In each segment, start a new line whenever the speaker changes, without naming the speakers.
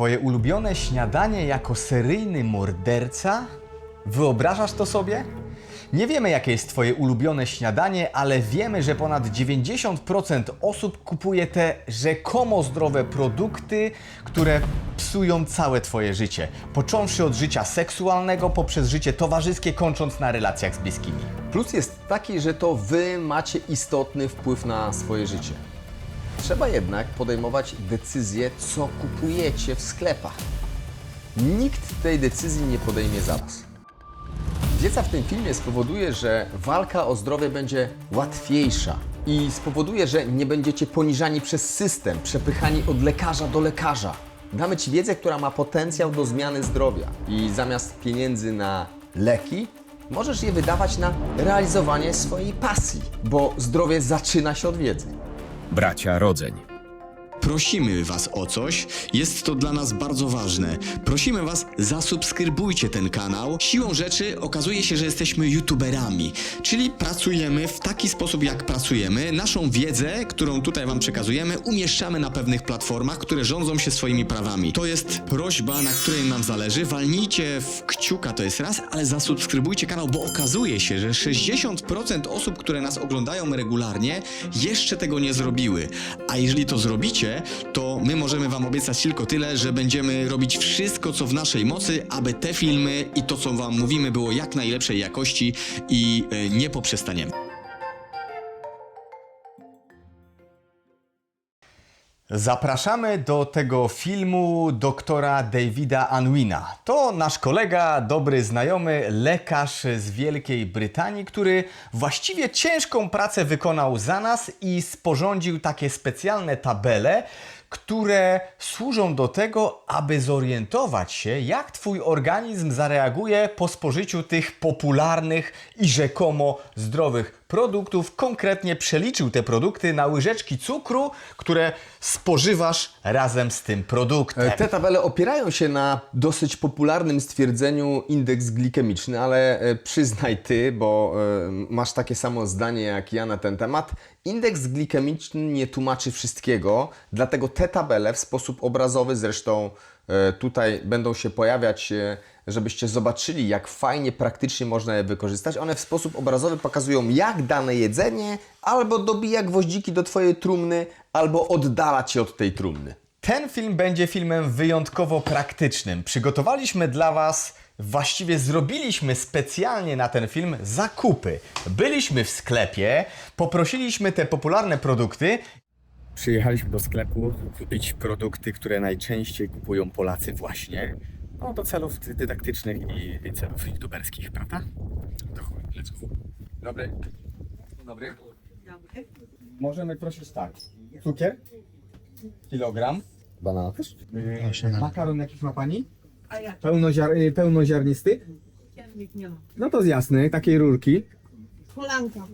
Twoje ulubione śniadanie jako seryjny morderca? Wyobrażasz to sobie? Nie wiemy, jakie jest Twoje ulubione śniadanie, ale wiemy, że ponad 90% osób kupuje te rzekomo zdrowe produkty, które psują całe Twoje życie. Począwszy od życia seksualnego, poprzez życie towarzyskie, kończąc na relacjach z bliskimi.
Plus jest taki, że to Wy macie istotny wpływ na swoje życie. Trzeba jednak podejmować decyzję, co kupujecie w sklepach. Nikt tej decyzji nie podejmie za Was. Wiedza w tym filmie spowoduje, że walka o zdrowie będzie łatwiejsza i spowoduje, że nie będziecie poniżani przez system, przepychani od lekarza do lekarza. Damy Ci wiedzę, która ma potencjał do zmiany zdrowia i zamiast pieniędzy na leki, możesz je wydawać na realizowanie swojej pasji, bo zdrowie zaczyna się od wiedzy.
Bracia Rodzeń.
Prosimy Was o coś, jest to dla nas bardzo ważne. Prosimy Was, zasubskrybujcie ten kanał. Siłą rzeczy okazuje się, że jesteśmy youtuberami, czyli pracujemy w taki sposób, jak pracujemy. Naszą wiedzę, którą tutaj Wam przekazujemy, umieszczamy na pewnych platformach, które rządzą się swoimi prawami. To jest prośba, na której nam zależy. Walnijcie w kciuka, to jest raz, ale zasubskrybujcie kanał, bo okazuje się, że 60% osób, które nas oglądają regularnie, jeszcze tego nie zrobiły. A jeżeli to zrobicie, to my możemy Wam obiecać tylko tyle, że będziemy robić wszystko, co w naszej mocy, aby te filmy i to, co Wam mówimy, było jak najlepszej jakości i e, nie poprzestaniemy.
Zapraszamy do tego filmu doktora Davida Anwina. To nasz kolega, dobry znajomy, lekarz z Wielkiej Brytanii, który właściwie ciężką pracę wykonał za nas i sporządził takie specjalne tabele, które służą do tego, aby zorientować się, jak Twój organizm zareaguje po spożyciu tych popularnych i rzekomo zdrowych produktów. Konkretnie przeliczył te produkty na łyżeczki cukru, które spożywasz razem z tym produktem.
E, Te tabele opierają się na dosyć popularnym stwierdzeniu indeks glikemiczny, ale e, przyznaj ty, bo e, masz takie samo zdanie jak ja na ten temat. Indeks glikemiczny nie tłumaczy wszystkiego, dlatego te tabele w sposób obrazowy, zresztą tutaj będą się pojawiać, żebyście zobaczyli, jak fajnie, praktycznie można je wykorzystać. One w sposób obrazowy pokazują, jak dane jedzenie albo dobija gwoździki do Twojej trumny, albo oddala Cię od tej trumny.
Ten film będzie filmem wyjątkowo praktycznym. Przygotowaliśmy dla Was, właściwie zrobiliśmy specjalnie na ten film zakupy. Byliśmy w sklepie, poprosiliśmy te popularne produkty. Przyjechaliśmy do sklepu kupić produkty, które najczęściej kupują Polacy właśnie. No, do celów dydaktycznych i, celów youtuberskich, prawda? To chuj, let's go. Dobry. Dobry. Możemy prosić tak. Cukier? Kilogram.
Banana też?
Yy, makaron jakiś ma pani?
A?
Pełnoziar, yy, pełnoziarnisty?
Nie ma.
No to z jasny, takiej rurki.
Kolanka.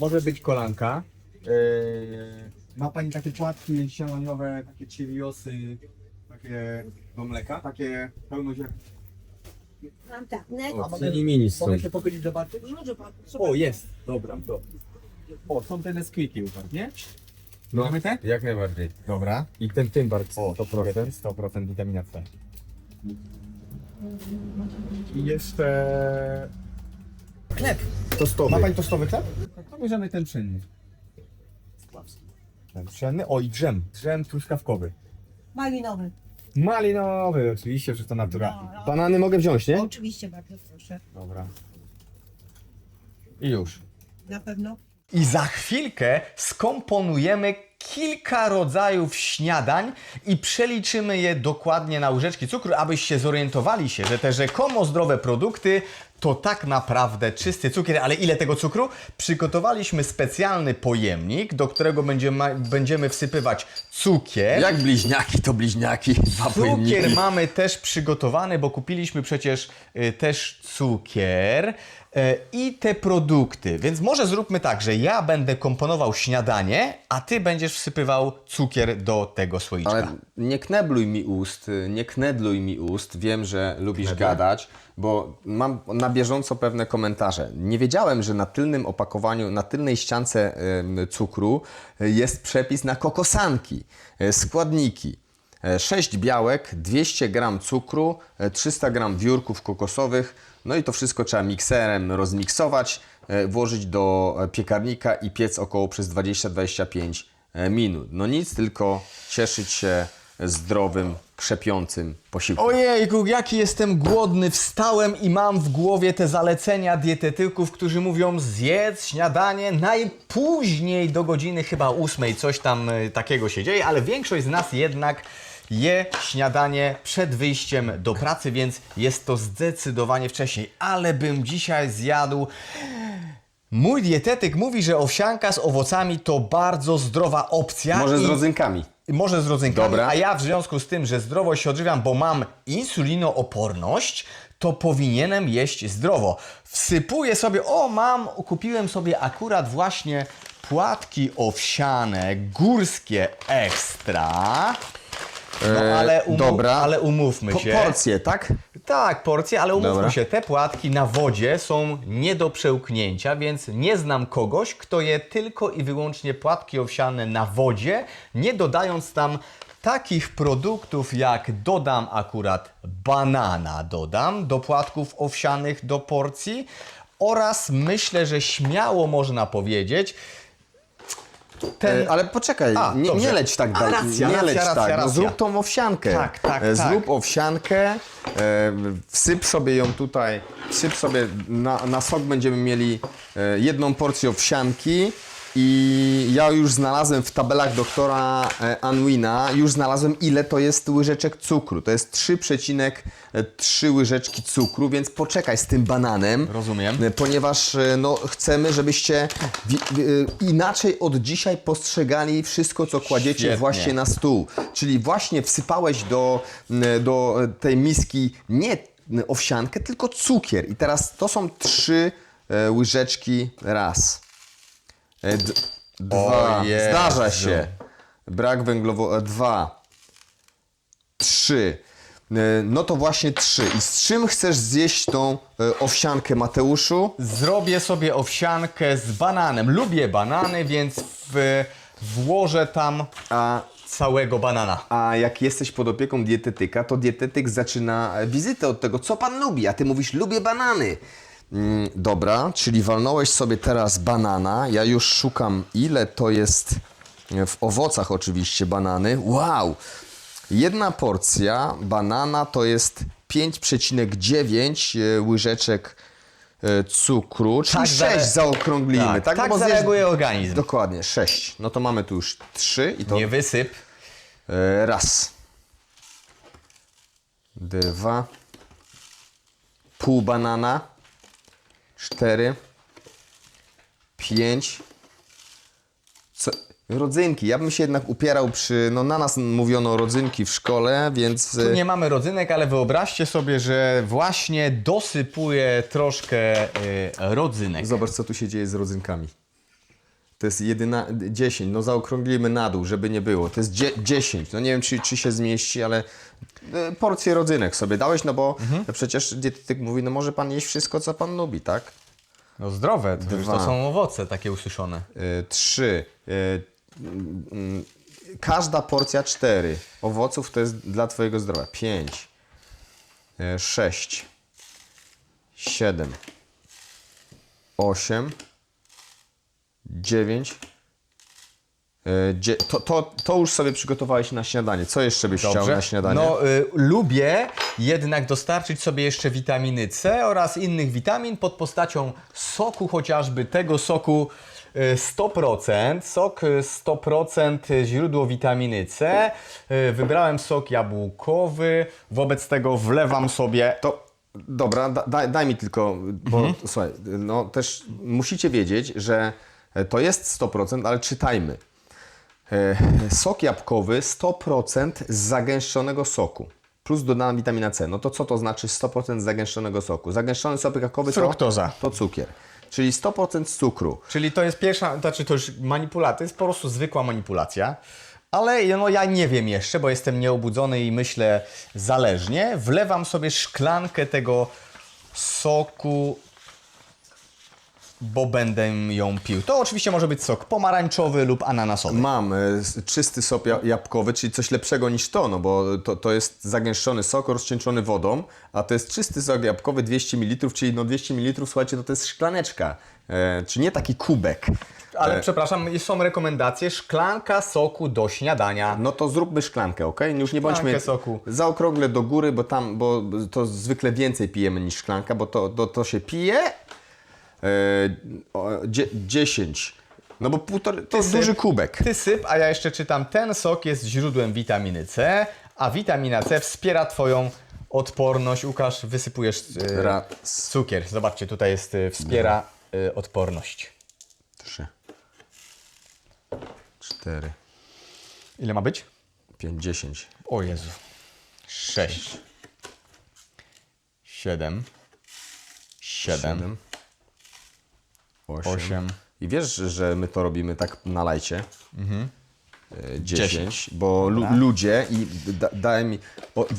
Może być kolanka. Yy, ma pani takie płatki śniadaniowe, takie chiliosy, takie do mleka, takie pełnoziarniste.
Mam tak, ne?
Mini mini są.
Mogę się pochylić zobaczyć?
Może pan.
O, jest. Dobra, to. O, są te Nesquiki u was, nie? No. Mamy te?
Jak najbardziej.
Dobra.
I ten tymbark
O, 100%. 100% witamina C. I jeszcze... Chleb.
Tostowy.
Ma pani tostowy chleb? To bierzemy ten pszenny. Ten pszenny. O, i drzem. Drzem truskawkowy.
Malinowy.
Malinowy, oczywiście, że to naturalne.
No, no.
Banany mogę wziąć, nie?
Oczywiście bardzo proszę.
Dobra. I już.
Na pewno.
I za chwilkę skomponujemy kilka rodzajów śniadań i przeliczymy je dokładnie na łyżeczki cukru, abyście zorientowali się, że te rzekomo zdrowe produkty to tak naprawdę czysty cukier, ale ile tego cukru? Przygotowaliśmy specjalny pojemnik, do którego będziemy, będziemy wsypywać cukier.
Jak bliźniaki, to bliźniaki. Dwa
Cukier
pojemniki.
mamy też przygotowany, bo kupiliśmy przecież y, też cukier i te produkty. Więc może zróbmy tak, że ja będę komponował śniadanie, a ty będziesz wsypywał cukier do tego słoiczka.
Ale nie knebluj mi ust, nie knedluj mi ust. Wiem, że lubisz gadać, bo mam na bieżąco pewne komentarze. Nie wiedziałem, że na tylnym opakowaniu, na tylnej ściance cukru e, jest przepis na kokosanki, e, składniki. E, 6 białek, 200 g cukru, e, 300 g wiórków kokosowych. No i to wszystko trzeba mikserem rozmiksować, e, włożyć do e, piekarnika i piec około przez 20-25 e, minut. No nic, tylko cieszyć się zdrowym, krzepiącym posiłkiem.
Ojejku, jaki jestem głodny. Wstałem i mam w głowie te zalecenia dietetyków, którzy mówią zjedz śniadanie najpóźniej do godziny chyba ósmej. Coś tam e, takiego się dzieje, ale większość z nas jednak je śniadanie przed wyjściem do pracy, więc jest to zdecydowanie wcześniej. Ale bym dzisiaj zjadł Mój dietetyk mówi, że owsianka z owocami to bardzo zdrowa opcja.
Może z
i-
rodzynkami.
może z rodzynkami,
Dobra.
a ja w związku z tym, że zdrowo się odżywiam, bo mam insulinooporność, to powinienem jeść zdrowo. Wsypuję sobie, o mam, kupiłem sobie akurat właśnie płatki owsiane, górskie ekstra. No ale, umu-
dobra.
ale umówmy
Po,
się.
porcje, tak?
Tak, porcje, ale umówmy
Dobra.
się, te płatki na wodzie są nie do przełknięcia, więc nie znam kogoś, kto je tylko i wyłącznie płatki owsiane na wodzie, nie dodając tam takich produktów jak dodam akurat banana, dodam do płatków owsianych do porcji oraz myślę, że śmiało można powiedzieć, ten
E, Ale poczekaj,
A,
nie,
dobrze.
nie leć tak
A,
dalej.
racja,
nie
racja,
leć
racja,
tak. No,
racja.
zrób tą owsiankę.
Tak, tak,
E,
tak.
Zrób owsiankę, e, wsyp sobie ją tutaj, wsyp sobie, na, na sok będziemy mieli e, jedną porcję owsianki i ja już znalazłem w tabelach doktora e, Anwina, już znalazłem ile to jest łyżeczek cukru. To jest 3,3 łyżeczki cukru, więc poczekaj z tym bananem.
Rozumiem.
E, Ponieważ e, no, chcemy, żebyście inaczej od dzisiaj postrzegali wszystko, co kładziecie
Świetnie.
właśnie na stół. Czyli właśnie wsypałeś do, do tej miski nie owsiankę, tylko cukier. I teraz to są trzy łyżeczki raz. E, d- dwa.
Jezu.
Zdarza się. Brak węglowo... e, Dwa. Trzy. E, No to właśnie trzy. I z czym chcesz zjeść tą owsiankę, Mateuszu?
Zrobię sobie owsiankę z bananem. Lubię banany, więc w, włożę tam
A
całego banana.
A jak jesteś pod opieką dietetyka, to dietetyk zaczyna wizytę od tego, co pan lubi, a ty mówisz, lubię banany. Mm, dobra, czyli walnąłeś sobie teraz banana. Ja już szukam, ile to jest w owocach, oczywiście, banany. Wow! Jedna porcja banana to jest 5,9 e, łyżeczek e, cukru, czyli
Tak
6
zale-
zaokrąglimy.
Tak,
Tak,
tak
No zjesz-
zareaguje organizm.
Dokładnie, 6. No to mamy tu już 3 i to
Nie wysyp.
E, Raz. Dwa. Pół banana. Cztery. Pięć. Co? Rodzynki. Ja bym się jednak upierał przy. No na nas mówiono rodzynki w szkole, więc.
Tu nie mamy rodzynek, ale wyobraźcie sobie, że właśnie dosypuję troszkę y, rodzynek.
Zobacz, co tu się dzieje z rodzynkami. To jest jedyna 10, no zaokrąglimy na dół, żeby nie było. To jest dzie- 10, no nie wiem, czy, czy się zmieści, ale e, porcję rodzynek sobie dałeś, no bo przecież dietetyk mówi, no może pan jeść wszystko, co pan lubi, tak?
No zdrowe, to, to są owoce takie ususzone.
E, Trzy. e, mm, Każda porcja cztery owoców to jest dla twojego zdrowia. Pięć. Sześć. Siedem. Osiem. Dziewięć. e, dzie- To, to, to już sobie przygotowałeś na śniadanie. Co jeszcze byś chciał na śniadanie?
No, y, lubię jednak dostarczyć sobie jeszcze witaminy C oraz innych witamin pod postacią soku, chociażby tego soku y, 100%. Sok y, 100% źródło witaminy C. Y, Wybrałem sok jabłkowy, wobec tego wlewam sobie
To dobra, da, daj, daj mi tylko, bo
Mhm.
słuchaj, no też musicie wiedzieć, że to jest 100%, ale czytajmy. E, Sok jabłkowy 100% z zagęszczonego soku. Plus dodana witamina C. No to co to znaczy 100% z zagęszczonego soku? Zagęszczony sok jabłkowy to,
Fruktoza.
to cukier. Czyli 100% cukru.
Czyli to jest pierwsza, znaczy to już manipulacja, to jest po prostu zwykła manipulacja. Ale no ja nie wiem jeszcze, bo jestem nieobudzony i myślę zależnie. Wlewam sobie szklankę tego soku bo będę ją pił. To oczywiście może być sok pomarańczowy lub ananasowy.
Mam s- czysty sok ja- jabłkowy, czyli coś lepszego niż to, no bo to, to jest zagęszczony sok rozcieńczony wodą, a to jest czysty sok jabłkowy 200 ml, czyli no 200 ml, słuchajcie, to, to jest szklaneczka, e, czy nie taki kubek.
Ale
E,
przepraszam, są rekomendacje szklanka soku do śniadania.
No to zróbmy szklankę, ok? Już nie bądźmy
soku.
zaokrągle do góry, bo tam, bo to zwykle więcej pijemy niż szklanka, bo to, to, to się pije 10, no bo półtorej, to jest
syp.
duży kubek.
Ty syp, a ja jeszcze czytam, ten sok jest źródłem witaminy C, a witamina C wspiera Twoją odporność. Łukasz, wysypujesz e, cukier. Zobaczcie, tutaj jest e, wspiera e, odporność.
3, 4,
Ile ma być?
5, 10.
O Jezu. 6. 7. 7.
8.
8.
I wiesz, że my to robimy tak na lajcie?
Mhm.
E, 10, bo lu- ludzie i da, dałem mi,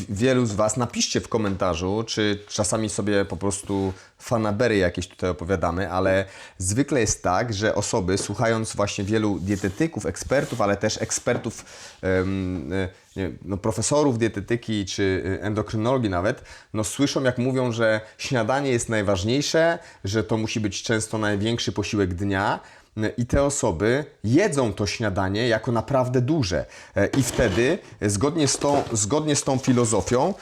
wielu z Was, napiszcie w komentarzu, czy czasami sobie po prostu fanabery jakieś tutaj opowiadamy, ale zwykle jest tak, że osoby słuchając właśnie wielu dietetyków, ekspertów, ale też ekspertów, e, nie, no, profesorów dietetyki czy e, endokrynologii nawet, no słyszą jak mówią, że śniadanie jest najważniejsze, że to musi być często największy posiłek dnia, i te osoby jedzą to śniadanie jako naprawdę duże. E, I wtedy, zgodnie z tą, zgodnie z tą filozofią,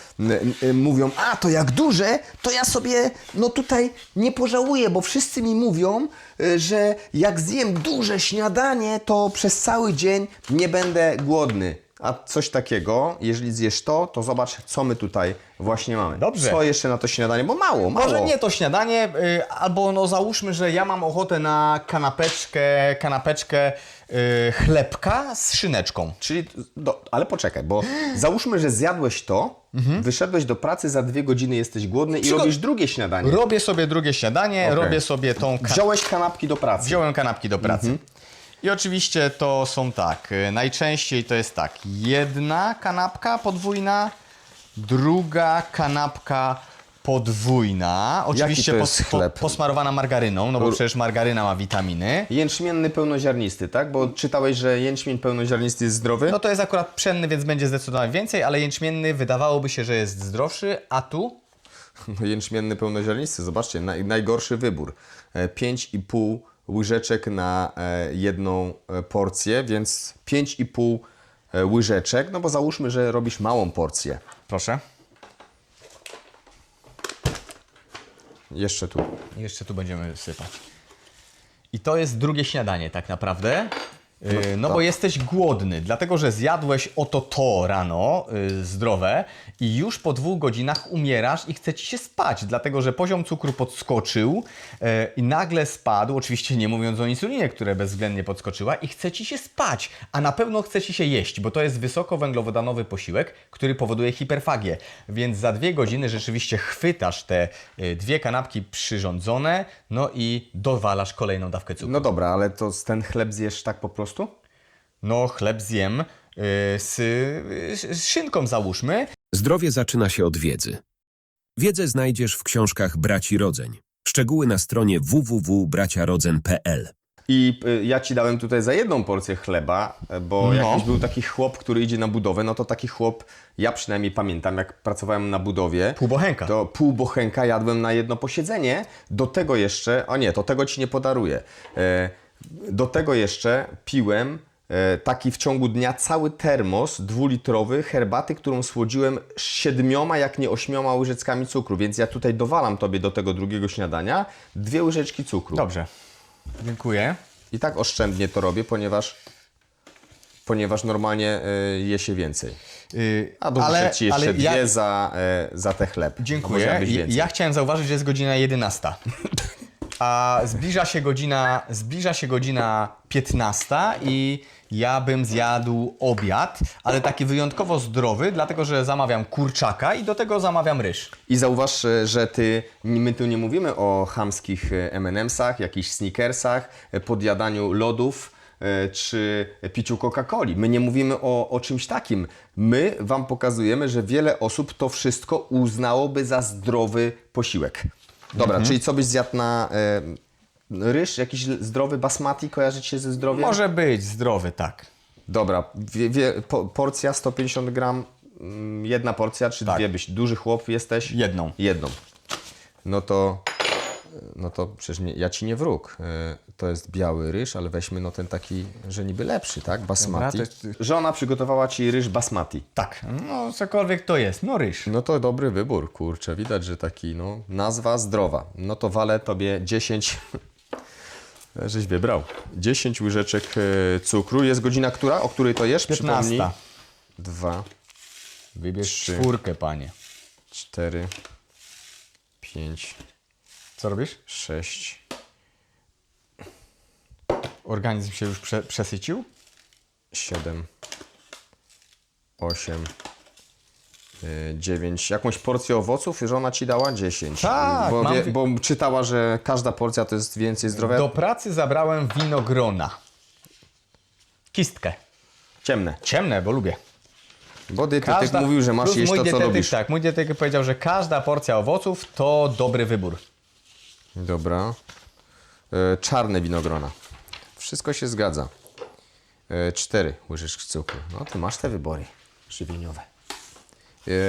mówią: A to jak duże, to ja sobie no tutaj nie pożałuję, bo wszyscy mi mówią, e, że jak zjem duże śniadanie, to przez cały dzień nie będę głodny. A coś takiego, jeżeli zjesz to, to zobacz, co my tutaj właśnie mamy.
Dobrze.
Co jeszcze na to śniadanie? Bo mało, mało.
Może nie to śniadanie, y, albo no załóżmy, że ja mam ochotę na kanapeczkę, kanapeczkę y, chlebka z szyneczką.
Czyli, do, ale poczekaj, bo załóżmy, że zjadłeś to, wyszedłeś do pracy, za dwie godziny jesteś głodny i
Przygo-
robisz drugie śniadanie.
Robię sobie drugie śniadanie,
Okej.
robię sobie tą
Wziąłeś kanapki do pracy.
Wziąłem kanapki do pracy. I oczywiście to są tak, najczęściej to jest tak, jedna kanapka podwójna, druga kanapka podwójna, oczywiście
to jest
pos- po-
chleb?
posmarowana margaryną, no bo przecież margaryna ma witaminy.
Jęczmienny pełnoziarnisty, tak? Bo czytałeś, że jęczmień pełnoziarnisty jest zdrowy?
No to jest akurat pszenny, więc będzie zdecydowanie więcej, ale jęczmienny wydawałoby się, że jest zdrowszy, a tu
jęczmienny pełnoziarnisty, zobaczcie, naj, najgorszy wybór. E, 5,5 łyżeczek na e, jedną e, porcję, więc 5,5 e, łyżeczek, no bo załóżmy, że robisz małą porcję.
Proszę.
Jeszcze tu.
Jeszcze tu będziemy sypać. I to jest drugie śniadanie tak naprawdę. Yy, No bo jesteś głodny, dlatego że zjadłeś oto to rano yy, zdrowe i już po dwóch godzinach umierasz i chce ci się spać, dlatego że poziom cukru podskoczył yy, i nagle spadł, oczywiście nie mówiąc o insulinie, która bezwzględnie podskoczyła i chce ci się spać, a na pewno chce ci się jeść, bo to jest wysokowęglowodanowy posiłek, który powoduje hiperfagię, więc za dwie godziny rzeczywiście chwytasz te yy, dwie kanapki przyrządzone, no i dowalasz kolejną dawkę cukru.
No dobra, ale to ten chleb zjesz tak po prostu?
No, chleb zjem y, z, y, z szynką załóżmy.
Zdrowie zaczyna się od wiedzy. Wiedzę znajdziesz w książkach Braci Rodzeń. Szczegóły na stronie www.braciarodzen.pl
I y, ja ci dałem tutaj za jedną porcję chleba, bo
No.
jakiś był taki chłop, który idzie na budowę, no to taki chłop, ja przynajmniej pamiętam, jak pracowałem na budowie.
Pół bochenka.
To pół bochenka jadłem na jedno posiedzenie. Do tego jeszcze, o nie, to tego ci nie podaruję. E, Do tego jeszcze piłem e, taki w ciągu dnia cały termos dwulitrowy herbaty, którą słodziłem siedmioma, jak nie ośmioma łyżeczkami cukru. Więc ja tutaj dowalam tobie do tego drugiego śniadania dwie łyżeczki cukru.
Dobrze. Dziękuję.
I tak oszczędnie to robię, ponieważ, ponieważ normalnie y, je się więcej.
Y,
A dobrze
ale,
ci jeszcze
ale
dwie
ja,
za, y, za te chleb.
Dziękuję. Ja, ja chciałem zauważyć, że jest godzina 11. A zbliża się godzina, zbliża się godzina 15 i ja bym zjadł obiad, ale taki wyjątkowo zdrowy, dlatego że zamawiam kurczaka i do tego zamawiam ryż.
I zauważ, y, że ty, my tu nie mówimy o chamskich y, M&M'sach, jakichś sneakersach, y, podjadaniu lodów czy piciu Coca-Coli. My nie mówimy o, o czymś takim. My wam pokazujemy, że wiele osób to wszystko uznałoby za zdrowy posiłek. Dobra, czyli co byś zjadł na, y, Ryż, jakiś zdrowy basmati, kojarzy ci się ze zdrowiem?
Może być zdrowy, tak.
Dobra, wie, wie, po, porcja 150 gram, mm, jedna porcja, czy
Tak.
dwie byś? Duży chłop jesteś?
Jedną.
Jedną. No to, no to przecież nie, ja ci nie wróg. E, To jest biały ryż, ale weźmy no ten taki, że niby lepszy, tak? Basmati.
Dobra, to jest-
Żona przygotowała ci ryż basmati.
Tak, no cokolwiek to jest, no ryż.
No to dobry wybór, kurczę. Widać, że taki, no, nazwa zdrowa. No to walę tobie 10, żeś wybrał. 10 łyżeczek e, cukru. Jest godzina która? O której to jesz?
15.
Przypomnij. Dwa,
Wybierz
Trzy.
czwórkę, panie.
cztery, pięć,
Co robisz?
sześć,
Organizm się już prze, przesycił?
siedem, osiem, y, dziewięć. Jakąś porcję owoców żona ci dała? Dziesięć.
Tak,
Bo,
mam
wie,
wi-
bo czytała, że każda porcja to jest więcej zdrowia.
Do pracy zabrałem winogrona. Kistkę.
Ciemne.
Ciemne, bo lubię.
Bo dietetyk mówił, że masz jeść to, co
dietetyk,
lubisz.
Tak, mój dietetyk powiedział, że każda porcja owoców to dobry wybór.
Dobra. E, czarne winogrona. Wszystko się zgadza. E, cztery łyżeczki cukru. No ty masz te wybory żywieniowe.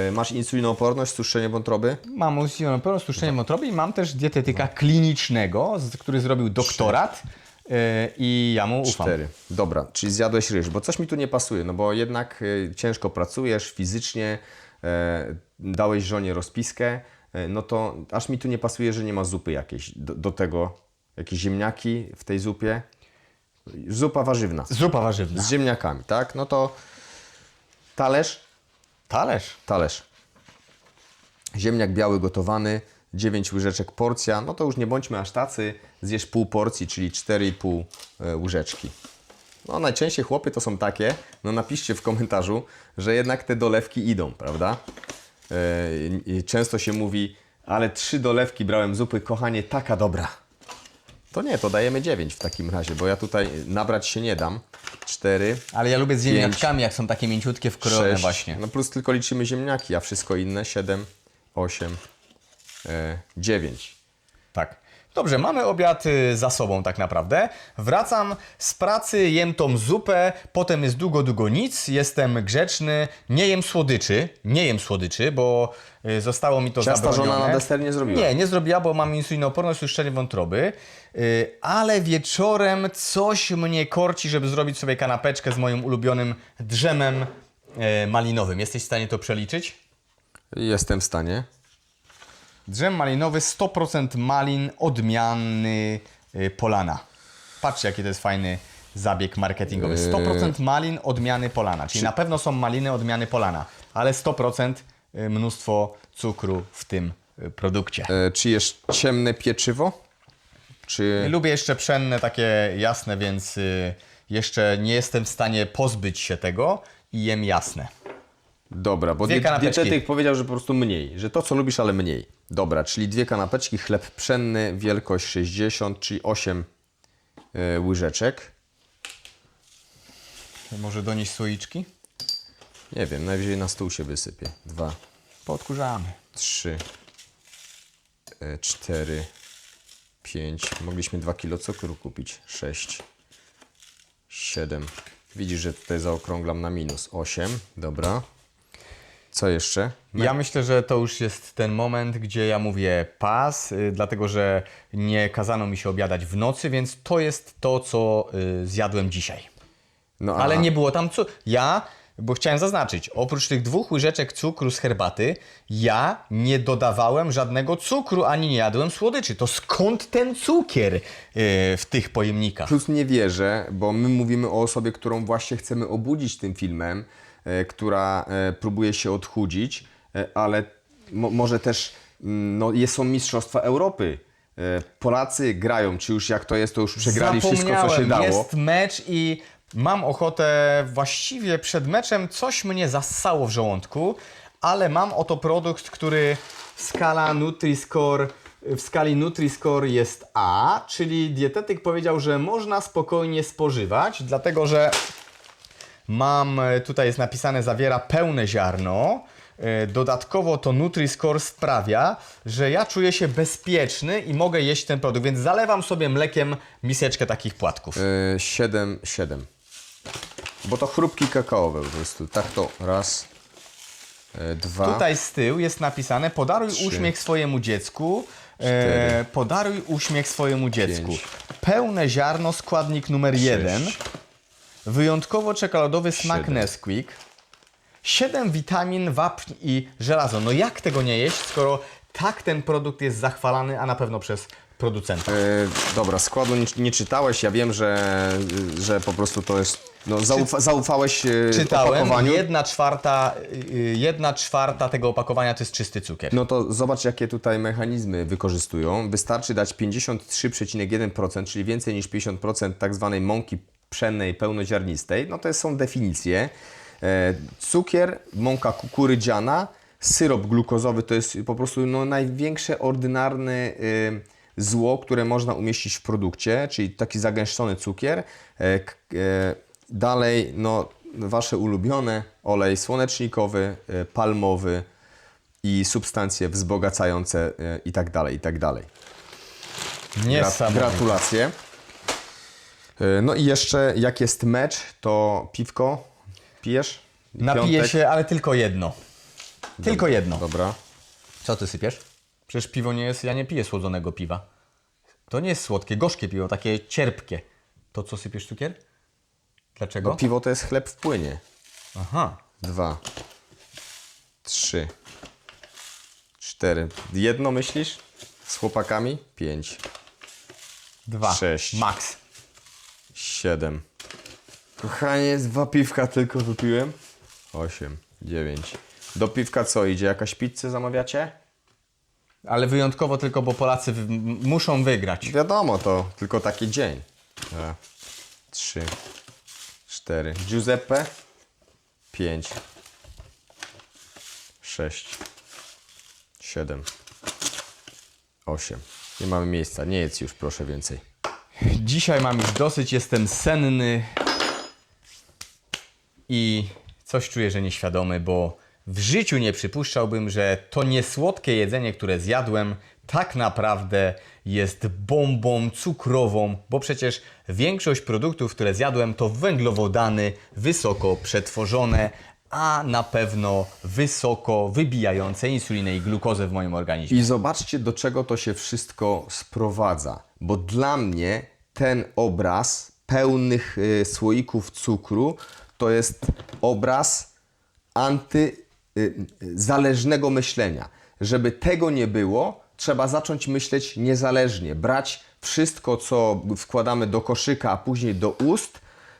E, masz insulinooporność, tłuszczenie wątroby?
Mam pełno stłuszczenie wątroby i mam też dietetyka klinicznego, z- który zrobił doktorat i ja mu ufam.
Cztery. Dobra, czyli zjadłeś ryż, bo coś mi tu nie pasuje, no bo jednak e, ciężko pracujesz fizycznie, e, dałeś żonie rozpiskę, no to aż mi tu nie pasuje, że nie ma zupy jakiejś do, do tego, jakieś ziemniaki w tej zupie. Zupa warzywna.
Zupa warzywna.
Z ziemniakami, tak? No to talerz,
Talerz.
talerz. Ziemniak biały gotowany, 9 łyżeczek porcja, no to już nie bądźmy aż tacy, zjesz pół porcji, czyli 4,5 e, łyżeczki. No najczęściej chłopy to są takie, no napiszcie w komentarzu, że jednak te dolewki idą, prawda? E, często się mówi, ale trzy dolewki brałem zupy, kochanie, taka dobra. To nie, to dajemy 9 w takim razie, bo ja tutaj nabrać się nie dam. 4,
Ale ja lubię z ziemniaczkami, jak są takie mięciutkie, wkrojone
Sześć.
właśnie.
No plus tylko liczymy ziemniaki, a wszystko inne 7, 8, e, 9.
Tak. Dobrze, mamy obiad y, za sobą tak naprawdę. Wracam z pracy, jem tą zupę, potem jest długo, długo nic, jestem grzeczny, nie jem słodyczy, nie jem słodyczy, bo y, zostało mi to
Ciasta
zabronione.
żona na deser nie zrobiła?
Nie, nie zrobiła, bo mam insulinooporność, tłuszczenie wątroby, y, ale wieczorem coś mnie korci, żeby zrobić sobie kanapeczkę z moim ulubionym drzemem malinowym. Jesteś w stanie to przeliczyć?
Jestem w stanie.
Drzem malinowy 100% malin odmiany y, Polana. Patrzcie, jaki to jest fajny zabieg marketingowy. 100% malin odmiany Polana. Czyli na pewno są maliny odmiany Polana, ale 100% y, mnóstwo cukru w tym y, produkcie.
E, czy jesz ciemne pieczywo? Czy...
Lubię jeszcze pszenne, takie jasne, więc jeszcze nie jestem w stanie pozbyć się tego i jem jasne.
Dobra, bo
Dwie
diet,
kanapeczki.
dietetyk powiedział, że po prostu mniej, że to co lubisz, ale mniej. Dobra, czyli dwie kanapeczki, chleb pszenny, wielkość 60, czyli 8 e, łyżeczek.
Może donieść słoiczki?
Nie wiem, najwyżej na stół się wysypie. Dwa,
Podkurzamy.
trzy, e, cztery, pięć. Mogliśmy 2 kilo cukru kupić. Sześć, siedem. Widzisz, że tutaj zaokrąglam na minus. Osiem, dobra. Co jeszcze?
Ja myślę, że to już jest ten moment, gdzie ja mówię pas, y, dlatego że nie kazano mi się obiadać w nocy, więc to jest to, co y, zjadłem dzisiaj.
No,
Ale
aha.
nie było tam cukru. Ja, bo chciałem zaznaczyć, oprócz tych dwóch łyżeczek cukru z herbaty, ja nie dodawałem żadnego cukru, ani nie jadłem słodyczy. To skąd ten cukier y, w tych pojemnikach?
Plus nie wierzę, bo my mówimy o osobie, którą właśnie chcemy obudzić tym filmem, która e, próbuje się odchudzić, e, ale mo, może też mm, no, jest, są Mistrzostwa Europy. E, Polacy grają, czy już jak to jest, to już przegrali wszystko, co się dało.
Jest mecz i mam ochotę właściwie przed meczem coś mnie zassało w żołądku, ale mam oto produkt, który skala Nutri-Score w skali Nutri-Score jest A, czyli dietetyk powiedział, że można spokojnie spożywać, dlatego że mam, e, tutaj jest napisane, zawiera pełne ziarno, E, Dodatkowo to Nutri-Score sprawia, że ja czuję się bezpieczny i mogę jeść ten produkt, więc zalewam sobie mlekiem miseczkę takich płatków.
7, 7. Bo to chrupki kakaowe po prostu. Tak to raz, e, dwa.
Tutaj z tyłu jest napisane podaruj
Trzy.
uśmiech swojemu dziecku. Podaruj uśmiech swojemu dziecku.
Pięć.
Pełne ziarno, składnik numer jeden. Wyjątkowo czekoladowy smak
Siedem.
Nesquik. 7 witamin, wapń i żelazo. No jak tego nie jeść, skoro tak ten produkt jest zachwalany, a na pewno przez producenta.
E, dobra, składu nie, nie czytałeś. Ja wiem, że, że po prostu to jest. No, zaufa, zaufałeś e,
Czytałem,
opakowaniu.
jedna czwarta, y, jedna czwarta tego opakowania to jest czysty cukier.
No to zobacz, jakie tutaj mechanizmy wykorzystują. Wystarczy dać 53,1%, czyli więcej niż 50% tak zwanej mąki pszennej pełnoziarnistej. No to są definicje. E, cukier, mąka kukurydziana, syrop glukozowy to jest po prostu no, największe ordynarne y, zło, które można umieścić w produkcie, czyli taki zagęszczony cukier. E, e, dalej, no, wasze ulubione olej słonecznikowy, palmowy, i substancje wzbogacające i tak dalej, i tak dalej.
Niesamowite.
Gratulacje. E, No i jeszcze jak jest mecz, to piwko pijesz?
Napiję
Piątek?
się, ale tylko jedno. Tylko jedno.
Dobra.
Co ty sypiesz? Przecież piwo nie jest, ja nie piję słodzonego piwa. To nie jest słodkie, gorzkie piwo, takie cierpkie. To co sypiesz cukier? Dlaczego?
No, piwo to jest chleb w płynie.
Aha.
Dwa. Trzy. Cztery. Jedno myślisz? Z chłopakami? Pięć.
Dwa.
Sześć.
Max.
Siedem. Kochanie, dwa piwka tylko wypiłem. Osiem. Dziewięć. Do piwka co idzie? Jakaś pizzę zamawiacie?
Ale wyjątkowo tylko, bo Polacy w- m- muszą wygrać.
Wiadomo, to tylko taki dzień. Dwa, trzy, cztery. Giuseppe? Pięć. Sześć. Siedem. Osiem. Nie mamy miejsca. Nie jedz już, proszę więcej.
Dzisiaj mam już dosyć, jestem senny i coś czuję, że nieświadomy, bo w życiu nie przypuszczałbym, że to niesłodkie jedzenie, które zjadłem, tak naprawdę jest bombą cukrową, bo przecież większość produktów, które zjadłem, to węglowodany wysoko przetworzone, a na pewno wysoko wybijające insulinę i glukozę w moim organizmie.
I zobaczcie, do czego to się wszystko sprowadza. Bo dla mnie ten obraz pełnych y, słoików cukru to jest obraz antyzależnego myślenia. Żeby tego nie było, trzeba zacząć myśleć niezależnie. Brać wszystko, co wkładamy do koszyka, a później do ust,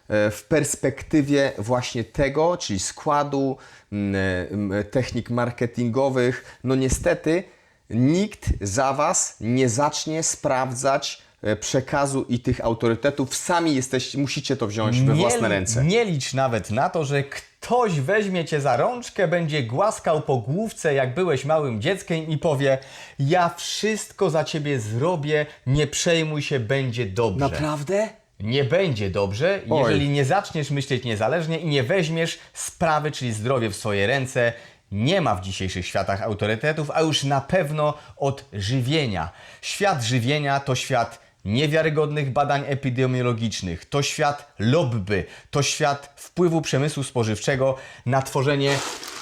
w perspektywie właśnie tego, czyli składu, m, m, technik marketingowych. No niestety nikt za Was nie zacznie sprawdzać e, przekazu i tych autorytetów. Sami jesteście, musicie to wziąć we własne ręce.
Nie licz nawet na to, że ktoś weźmie cię za rączkę, będzie głaskał po główce, jak byłeś małym dzieckiem i powie: Ja wszystko za ciebie zrobię, nie przejmuj się, będzie dobrze.
Naprawdę?
Nie będzie dobrze,
Oj.
jeżeli nie zaczniesz myśleć niezależnie i nie weźmiesz sprawy, czyli zdrowie w swoje ręce. Nie ma w dzisiejszych światach autorytetów, a już na pewno od żywienia. Świat żywienia to świat niewiarygodnych badań epidemiologicznych, to świat lobby, to świat wpływu przemysłu spożywczego na tworzenie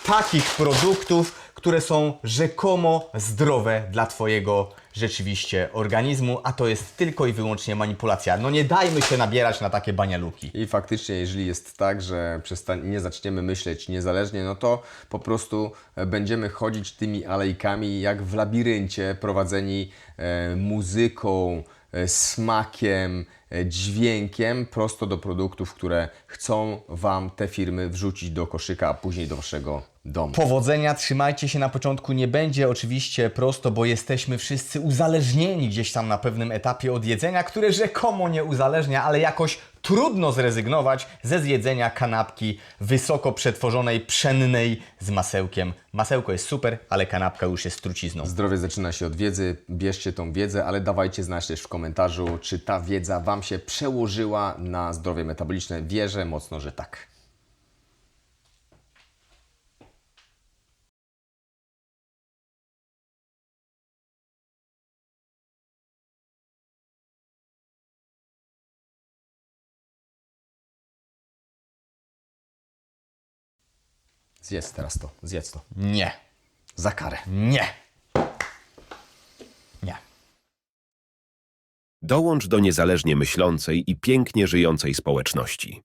takich produktów, które są rzekomo zdrowe dla Twojego rzeczywiście organizmu, a to jest tylko i wyłącznie manipulacja. No nie dajmy się nabierać na takie banialuki.
I faktycznie, jeżeli jest tak, że nie zaczniemy myśleć niezależnie, no to po prostu e, będziemy chodzić tymi alejkami jak w labiryncie, prowadzeni e, muzyką, e, smakiem, dźwiękiem prosto do produktów, które chcą Wam te firmy wrzucić do koszyka, a później do Waszego domu.
Powodzenia, trzymajcie się na początku. Nie będzie oczywiście prosto, bo jesteśmy wszyscy uzależnieni gdzieś tam na pewnym etapie od jedzenia, które rzekomo nie uzależnia, ale jakoś trudno zrezygnować ze zjedzenia kanapki wysoko przetworzonej, pszennej z masełkiem. Masełko jest super, ale kanapka już jest trucizną.
Zdrowie zaczyna się od wiedzy, bierzcie tą wiedzę, ale dawajcie znać też w komentarzu, czy ta wiedza Wam Wam się przełożyła na zdrowie metaboliczne? Wierzę mocno, że tak. Zjedz teraz to, zjedz to.
Nie.
Za karę.
Nie.
Dołącz do niezależnie myślącej i pięknie żyjącej społeczności.